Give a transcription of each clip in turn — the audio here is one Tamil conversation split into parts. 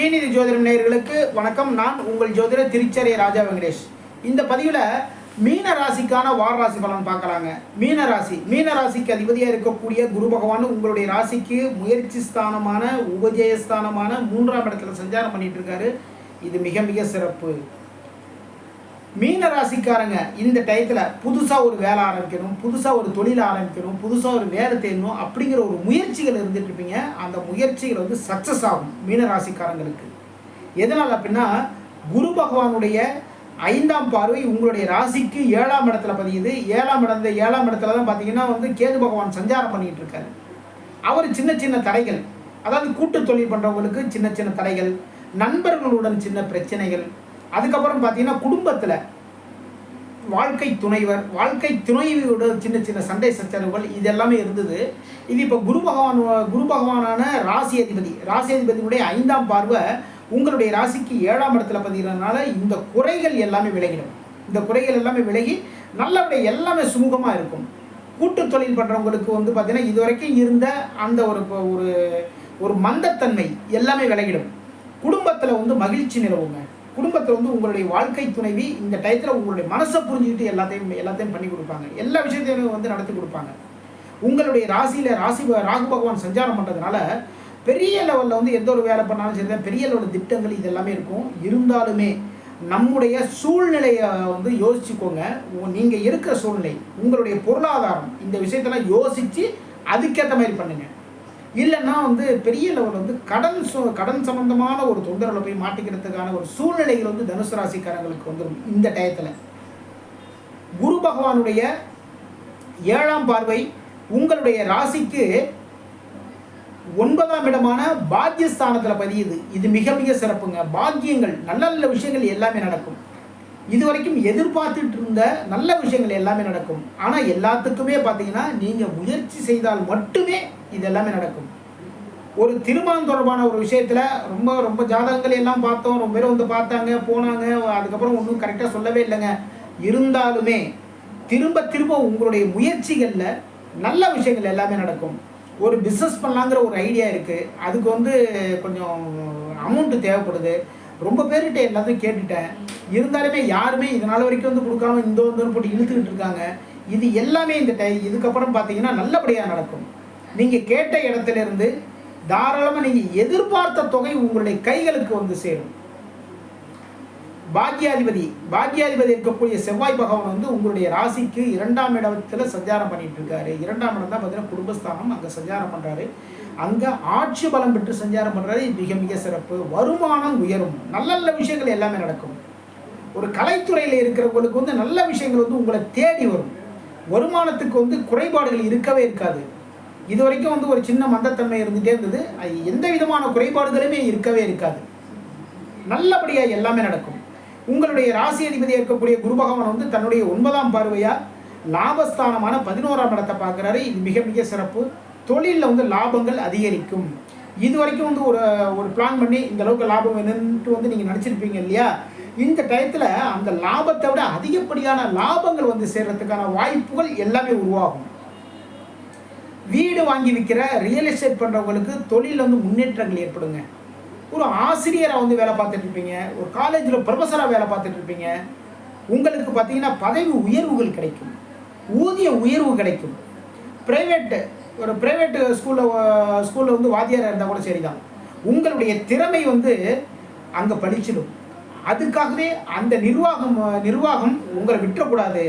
ஸ்ரீநிதி ஜோதிடம் நேயர்களுக்கு வணக்கம். நான் உங்கள் ஜோதிட திருச்சரை ராஜா வெங்கடேஷ். இந்த பதிவில் மீன ராசிக்கான வார ராசி பலன் பார்க்கலாங்க. மீன ராசி. மீன ராசிக்கு அதிபதியாக இருக்கக்கூடிய குரு பகவான் உங்களுடைய ராசிக்கு முயற்சி ஸ்தானமான உபஜயஸ்தானமான மூன்றாம் இடத்துல சஞ்சாரம் பண்ணிட்டு இருக்காரு. இது மிக மிக சிறப்பு. மீன ராசிக்காரங்க இந்த டயத்தில் புதுசாக ஒரு வேலை ஆரம்பிக்கணும் புதுசாக ஒரு தொழில் ஆரம்பிக்கணும் புதுசாக ஒரு வேலை தேடணும் அப்படிங்கிற ஒரு முயற்சிகள் இருந்துட்டு இருப்பீங்க. அந்த முயற்சிகள் வந்து சக்ஸஸ் ஆகும் மீன ராசிக்காரங்களுக்கு. எதனால் அப்படின்னா குரு பகவானுடைய ஐந்தாம் பார்வை உங்களுடைய ராசிக்கு ஏழாம் இடத்துல பதியுது. ஏழாம் இடம் இந்த ஏழாம் இடத்துல தான் பார்த்தீங்கன்னா வந்து கேது பகவான் சஞ்சாரம் பண்ணிகிட்டு இருக்காரு. அவர் சின்ன சின்ன தடைகள் அதாவது கூட்டு தொழில் பண்ணுறவங்களுக்கு சின்ன சின்ன தடைகள் நண்பர்களுடன் சின்ன பிரச்சனைகள் அதுக்கப்புறம் பார்த்தீங்கன்னா குடும்பத்தில் வாழ்க்கை துணைவர் வாழ்க்கை துணைவியோட சின்ன சின்ன சண்டை சச்சரவுகள் இது எல்லாமே இருந்தது. இது இப்போ குரு பகவான் குரு பகவானான ராசி அதிபதி ராசி அதிபதியினுடைய ஐந்தாம் பார்வை உங்களுடைய ராசிக்கு ஏழாம் இடத்துல பதிகிறதுனால இந்த குறைகள் எல்லாமே விலகிடும். இந்த குறைகள் எல்லாமே விலகி நல்லபடியாக எல்லாமே சுமூகமாக இருக்கும். கூட்டு தொழில் பண்ணுறவங்களுக்கு வந்து பார்த்தீங்கன்னா இது வரைக்கும் இருந்த அந்த ஒரு ஒரு ஒரு மந்தத்தன்மை எல்லாமே விலகிடும். குடும்பத்தில் வந்து மகிழ்ச்சி நிலவுங்க. குடும்பத்தில் வந்து உங்களுடைய வாழ்க்கை துணைவி இந்த டயத்தில் உங்களுடைய மனசை புரிஞ்சுக்கிட்டு எல்லாத்தையும் எல்லாத்தையும் பண்ணி கொடுப்பாங்க. எல்லா விஷயத்தையும் வந்து நடத்தி கொடுப்பாங்க. உங்களுடைய ராசியில் ராசி ராகு பகவான் சஞ்சாரம் பண்ணுறதுனால பெரிய லெவலில் வந்து எந்த ஒரு வேலை பண்ணாலும் சரி தான் பெரிய லெவலில் திட்டங்கள் இது எல்லாமே இருக்கும். இருந்தாலுமே நம்முடைய சூழ்நிலையை வந்து யோசிச்சுக்கோங்க. நீங்கள் இருக்கிற சூழ்நிலை உங்களுடைய பொருளாதாரம் இந்த விஷயத்தெல்லாம் யோசித்து அதுக்கேற்ற மாதிரி பண்ணுங்கள் இல்லைன்னா வந்து பெரிய லெவல் வந்து கடன் சு- கடன் சம்பந்தமான ஒரு தொந்தரவில் போய் மாட்டிக்கிறதுக்கான ஒரு சூழ்நிலைகள் வந்து தனுசு ராசிக்காரங்களுக்கு வந்துடும் இந்த டயத்தில். குரு பகவானுடைய ஏழாம் பார்வை உங்களுடைய ராசிக்கு ஒன்பதாம் இடமான பாக்கியஸ்தானத்தில் பதியுது. இது மிக மிக சிறப்புங்க. பாக்கியங்கள் நல்ல நல்ல விஷயங்கள் எல்லாமே நடக்கும். இது வரைக்கும் எதிர்பார்த்துட்டு இருந்த நல்ல விஷயங்கள் எல்லாமே நடக்கும். ஆனால் எல்லாத்துக்குமே பார்த்தீங்கன்னா நீங்கள் முயற்சி செய்தால் மட்டுமே இது எல்லாமே நடக்கும். ஒரு திருமணம் தொடர்பான ஒரு விஷயத்தில் ரொம்ப ரொம்ப ஜாதகங்கள் எல்லாம் பார்த்தோம். ரொம்ப பேர் வந்து பார்த்தாங்க போனாங்க. அதுக்கப்புறம் ஒன்றும் கரெக்டாக சொல்லவே இல்லைங்க. இருந்தாலுமே திரும்ப திரும்ப உங்களுடைய முயற்சிகளில் நல்ல விஷயங்கள் எல்லாமே நடக்கும். ஒரு பிஸ்னஸ் பண்ணலாங்கிற ஒரு ஐடியா இருக்குது அதுக்கு வந்து கொஞ்சம் அமௌண்ட்டு தேவைப்படுது. ரொம்ப பேர்கிட்ட எல்லாத்தையும் கேட்டுட்டேன். இருந்தாலுமே யாருமே இதனால் வரைக்கும் வந்து கொடுக்காம இந்த வந்து போட்டு இழுத்துக்கிட்டு இருக்காங்க. இது எல்லாமே இந்த டை இதுக்கப்புறம் பார்த்தீங்கன்னா நல்லபடியாக நடக்கும். நீங்கள் கேட்ட இடத்துல இருந்து தாராளமாக நீங்கள் எதிர்பார்த்த தொகை உங்களுடைய கைகளுக்கு வந்து சேரும். பாக்யாதிபதி பாக்யாதிபதி இருக்கக்கூடிய செவ்வாய் பகவான் வந்து உங்களுடைய ராசிக்கு இரண்டாம் இடத்துல சஞ்சாரம் பண்ணிட்டு இருக்காரு. இரண்டாம் இடம் தான் பார்த்தீங்கன்னா குடும்பஸ்தானம் அங்கே சஞ்சாரம் பண்ணுறாரு அங்கே ஆட்சி பலம் பெற்று சஞ்சாரம் பண்ணுறாரு மிக மிக சிறப்பு. வருமானம் உயரும். நல்ல நல்ல விஷயங்கள் எல்லாமே நடக்கும். ஒரு கலைத்துறையில் இருக்கிறவங்களுக்கு வந்து நல்ல விஷயங்கள் வந்து உங்களை தேடி வரும். வருமானத்துக்கு வந்து குறைபாடுகள் இருக்கவே இருக்காது. இது வரைக்கும் வந்து ஒரு சின்ன மந்தத்தன்மை இருந்துகிட்டே இருந்தது. அது எந்த விதமான குறைபாடுகளுமே இருக்கவே இருக்காது. நல்லபடியாக எல்லாமே நடக்கும். உங்களுடைய ராசி அதிபதியாக இருக்கக்கூடிய குரு பகவான் வந்து தன்னுடைய ஒன்பதாம் பார்வையாக லாபஸ்தானமான பதினோராம் இடத்தை பார்க்குறாரு. இது மிக மிக சிறப்பு. தொழிலில் வந்து லாபங்கள் அதிகரிக்கும். இது வரைக்கும் வந்து ஒரு ஒரு பிளான் பண்ணி இந்த அளவுக்கு லாபம் வேணும்ட்டு வந்து நீங்கள் நினச்சிருப்பீங்க இல்லையா? இந்த டயத்தில் அந்த லாபத்தை விட அதிகப்படியான லாபங்கள் வந்து சேர்கிறதுக்கான வாய்ப்புகள் எல்லாமே உருவாகும். வீடு வாங்கி விற்கிற ரியல் எஸ்டேட் பண்ணுறவங்களுக்கு தொழிலில் வந்து முன்னேற்றங்கள் ஏற்படுங்க. ஒரு ஆசிரியராக வந்து வேலை பார்த்துட்டு இருப்பீங்க. ஒரு காலேஜில் ப்ரொஃபஸராக வேலை பார்த்துட்டு இருப்பீங்க. உங்களுக்கு பார்த்தீங்கன்னா பதவி உயர்வுகள் கிடைக்கும். ஊதிய உயர்வு கிடைக்கும். ப்ரைவேட்டு ஒரு ப்ரைவேட் ஸ்கூலில் ஸ்கூலில் வந்து வாத்தியாராக இருந்தால் கூட சரிதான். உங்களுடைய திறமை வந்து அங்கே படிச்சிடும் அதுக்காகவே அந்த நிர்வாகம் நிர்வாகம் உங்களை விட்டுறக்கூடாது.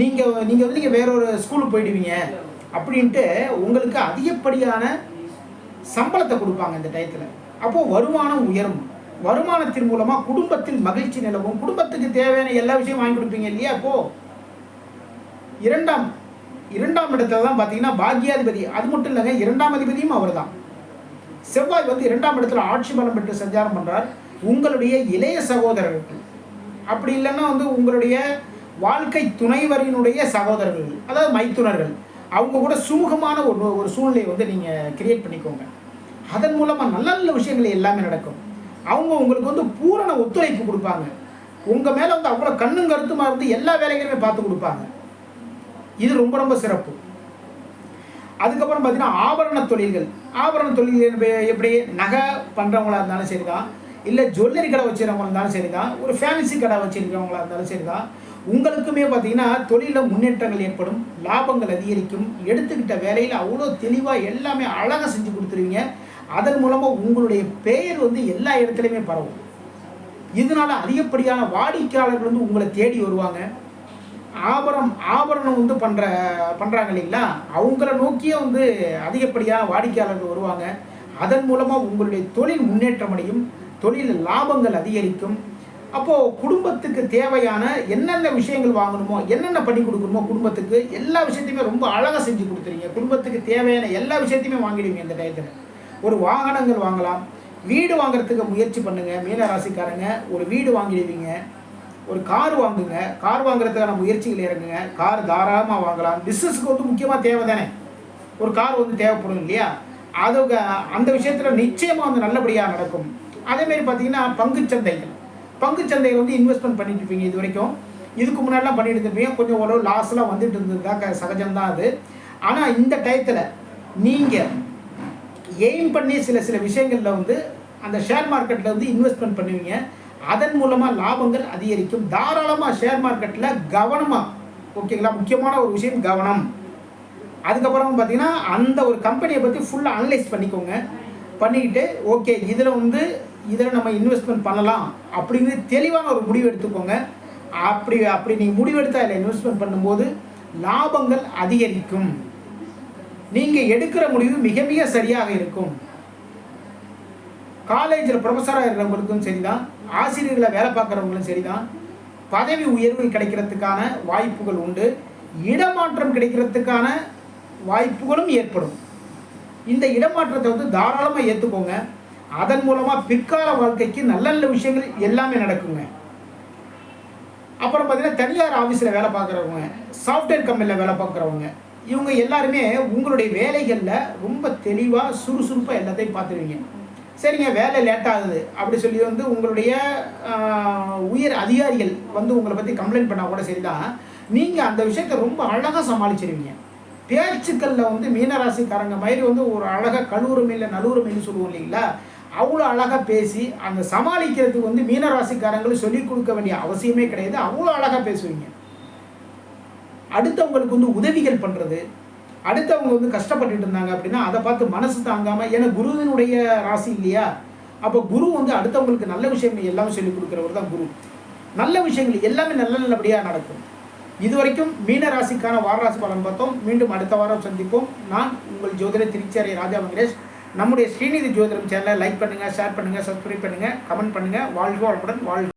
நீங்கள் நீங்கள் வந்து நீங்கள் வேற ஒரு ஸ்கூலுக்கு போயிடுவீங்க அப்படின்ட்டு உங்களுக்கு அதிகப்படியான சம்பளத்தை கொடுப்பாங்க இந்த டயத்தில் அப்போது வருமானம் உயரும். வருமானத்தின் மூலமாக குடும்பத்தில் மகிழ்ச்சி நிலவும். குடும்பத்துக்கு தேவையான எல்லா விஷயம் வாங்கி கொடுப்பீங்க இல்லையா அப்போது இரண்டாம் இரண்டாம் இடத்துல தான் பார்த்தீங்கன்னா பாக்யாதிபதி. அது மட்டும் இல்லைங்க இரண்டாம் அதிபதியும் அவர் தான் செவ்வாய் வந்து இரண்டாம் இடத்துல ஆட்சி பலம் பெற்று சஞ்சாரம் பண்ணுறார் உங்களுடைய இளைய சகோதரர்கள். அப்படி இல்லைன்னா வந்து உங்களுடைய வாழ்க்கை துணைவரினுடைய சகோதரர்கள் அதாவது மைத்துனர்கள் அவங்க கூட சுமூகமான ஒரு ஒரு சூழ்நிலையை வந்து நீங்கள் கிரியேட் பண்ணிக்கோங்க. அதன் மூலமாக நல்ல நல்ல விஷயங்கள் எல்லாமே நடக்கும். அவங்க உங்களுக்கு வந்து பூரண ஒத்துழைப்பு கொடுப்பாங்க. உங்கள் மேலே வந்து அவ்வளோ கண்ணும் கருத்துமாக இருந்து எல்லா வேலைகளுமே பார்த்து கொடுப்பாங்க. இது ரொம்ப ரொம்ப சிறப்பு. அதுக்கப்புறம் பார்த்தீங்கன்னா ஆபரண தொழில்கள். ஆபரண தொழில்கள் எப்படி- நகை பண்ணுறவங்களா இருந்தாலும் சரி தான் இல்லை ஜுவல்லரி கடை வச்சுருக்கவங்களா இருந்தாலும் சரி தான் ஒரு ஃபேன்சி கடை வச்சுருக்கவங்களா இருந்தாலும் சரி தான் உங்களுக்குமே பார்த்தீங்கன்னா தொழிலில் முன்னேற்றங்கள் ஏற்படும் லாபங்கள் அதிகரிக்கும். எடுத்துக்கிட்ட வேலையில் அவ்வளோ தெளிவாக எல்லாமே அழகாக செஞ்சு கொடுத்துருவீங்க. அதன் மூலமாக உங்களுடைய பெயர் வந்து எல்லா இடத்துலையுமே பரவும். இதனால அதிகப்படியான வாடிக்கையாளர்கள் வந்து உங்களை தேடி வருவாங்க. ஆபரம் ஆபரணம் வந்து பண்ணுற பண்ணுறாங்க இல்லைங்களா? அவங்கள நோக்கியே வந்து அதிகப்படியாக வாடிக்கையாளர்கள் வருவாங்க. அதன் மூலமாக உங்களுடைய தொழில் முன்னேற்றம் அடையும் தொழில் லாபங்கள் அதிகரிக்கும். அப்போது குடும்பத்துக்கு தேவையான என்னென்ன விஷயங்கள் வாங்கணுமோ என்னென்ன பண்ணி கொடுக்கணுமோ குடும்பத்துக்கு எல்லா விஷயத்தையுமே ரொம்ப அழகாக செஞ்சு கொடுத்துருங்க குடும்பத்துக்கு தேவையான எல்லா விஷயத்தையுமே வாங்கிடுவீங்க இந்த டயத்தில். ஒரு வாகனங்கள் வாங்கலாம். வீடு வாங்குறதுக்கு முயற்சி பண்ணுங்க. மீனராசிக்காரங்க ஒரு வீடு வாங்கிடுவீங்க. ஒரு கார் வாங்குங்க. கார் வாங்குறதுக்கான முயற்சிகள் இறங்குங்க. கார் தாராளமாக வாங்கலாம். பிஸ்னஸுக்கு வந்து முக்கியமாக தேவை தானே ஒரு கார் வந்து தேவைப்படும் இல்லையா? அது அந்த விஷயத்தில் நிச்சயமாக வந்து நல்லபடியாக நடக்கும். அதேமாரி பார்த்தீங்கன்னா பங்குச்சந்தைகள் பங்குச்சந்தைகள் வந்து இன்வெஸ்ட்மெண்ட் பண்ணிட்டு இருப்பீங்க இது வரைக்கும். இதுக்கு முன்னாடிலாம் பண்ணிட்டு இருப்பீங்க கொஞ்சம் ஓரளவு லாஸ்லாம் வந்துட்டு இருந்ததுக்கா சகஜம்தான் அது. ஆனால் இந்த டயத்தில் நீங்கள் எய்ம் பண்ணி சில சில விஷயங்களில் வந்து அந்த ஷேர் மார்க்கெட்டில் வந்து இன்வெஸ்ட்மெண்ட் பண்ணுவீங்க. அதன் மூலமாக லாபங்கள் அதிகரிக்கும். தாராளமாக ஷேர் மார்க்கெட்டில் கவனமாக ஓகேங்களா முக்கியமான ஒரு விஷயம் கவனம். அதுக்கப்புறம் பார்த்தீங்கன்னா அந்த ஒரு கம்பெனியை பற்றி ஃபுல்லாக அனலைஸ் பண்ணிக்கோங்க. பண்ணிக்கிட்டு ஓகே இதில் வந்து இதில் நம்ம இன்வெஸ்ட்மெண்ட் பண்ணலாம் அப்படிங்கிறது தெளிவான ஒரு முடிவு எடுத்துக்கோங்க. அப்படி அப்படி நீங்கள் முடிவெடுத்தா அதில் இன்வெஸ்ட்மெண்ட் பண்ணும்போது லாபங்கள் அதிகரிக்கும். நீங்கள் எடுக்கிற முடிவு மிக மிக சரியாக இருக்கும். காலேஜில் ப்ரொஃபஸராக இருக்கிறவங்களுக்கும் சரிதான். ஆசிரியர்களை வேலை பார்க்குறவங்களும் சரிதான். பதவி உயர்வு கிடைக்கிறதுக்கான வாய்ப்புகள் உண்டு. இடமாற்றம் கிடைக்கிறதுக்கான வாய்ப்புகளும் ஏற்படும். இந்த இடமாற்றத்தை வந்து தாராளமாக ஏற்றுக்கோங்க அதன் மூலமாக பிற்கால வாழ்க்கைக்கு நல்ல நல்ல விஷயங்கள் எல்லாமே நடக்குங்க. அப்புறம் பார்த்தீங்கன்னா தனியார் ஆஃபீஸில் வேலை பார்க்குறவங்க சாஃப்ட்வேர் கம்பெனியில் வேலை பார்க்குறவங்க இவங்க எல்லாருமே உங்களுடைய வேலைகளில் ரொம்ப தெளிவாக சுறுசுறுப்பாக எல்லாத்தையும் பார்த்துருவீங்க. சரிங்க வேலை லேட் ஆகுது. அப்படி சொல்லி வந்து உங்களுடைய உயர் அதிகாரிகள் வந்து உங்களை பற்றி கம்ப்ளைண்ட் பண்ணால் கூட சரிதான். நீங்கள் அந்த விஷயத்தை ரொம்ப அழகாக சமாளிச்சிருவீங்க. பேச்சுக்களில் வந்து மீனராசிக்காரங்க மாதிரி வந்து ஒரு அழகாக கழுவுறமையில் நழுவுறமைன்னு சொல்லுவோம் இல்லைங்களா? அவ்வளோ அழகாக பேசி அந்த சமாளிக்கிறதுக்கு வந்து மீனராசிக்காரங்களுக்கு சொல்லிக் கொடுக்க வேண்டிய அவசியமே கிடையாது. அவ்வளோ அழகாக பேசுவீங்க. அடுத்தவங்களுக்கு வந்து உதவிகள் பண்ணுறது அடுத்தவங்க வந்து கஷ்டப்பட்டுட்டு இருந்தாங்க அப்படின்னா அதை பார்த்து மனசு தாங்காமல் ஏன்னா குருவினுடைய ராசி இல்லையா? அப்போ குரு வந்து அடுத்தவங்களுக்கு நல்ல விஷயங்கள் எல்லாமே சொல்லிக் கொடுக்குறவர் தான் குரு. நல்ல விஷயங்கள் எல்லாமே நல்ல நல்லபடியாக நடக்கும். இதுவரைக்கும் மீன ராசிக்கான வாரராசி பலன் பார்த்தோம். மீண்டும் அடுத்த வாரம் சந்திப்போம். நான் உங்கள் ஜோதிட திருச்சாரி ராஜா வெங்கடேஷ் நம்முடைய ஸ்ரீநிதி ஜோதிடம் சேனலை லைக் பண்ணுங்கள் ஷேர் பண்ணுங்கள் சப்ஸ்கிரைப் பண்ணுங்கள் கமெண்ட் பண்ணுங்கள் வாழ்க வளமுடன் வாழ்க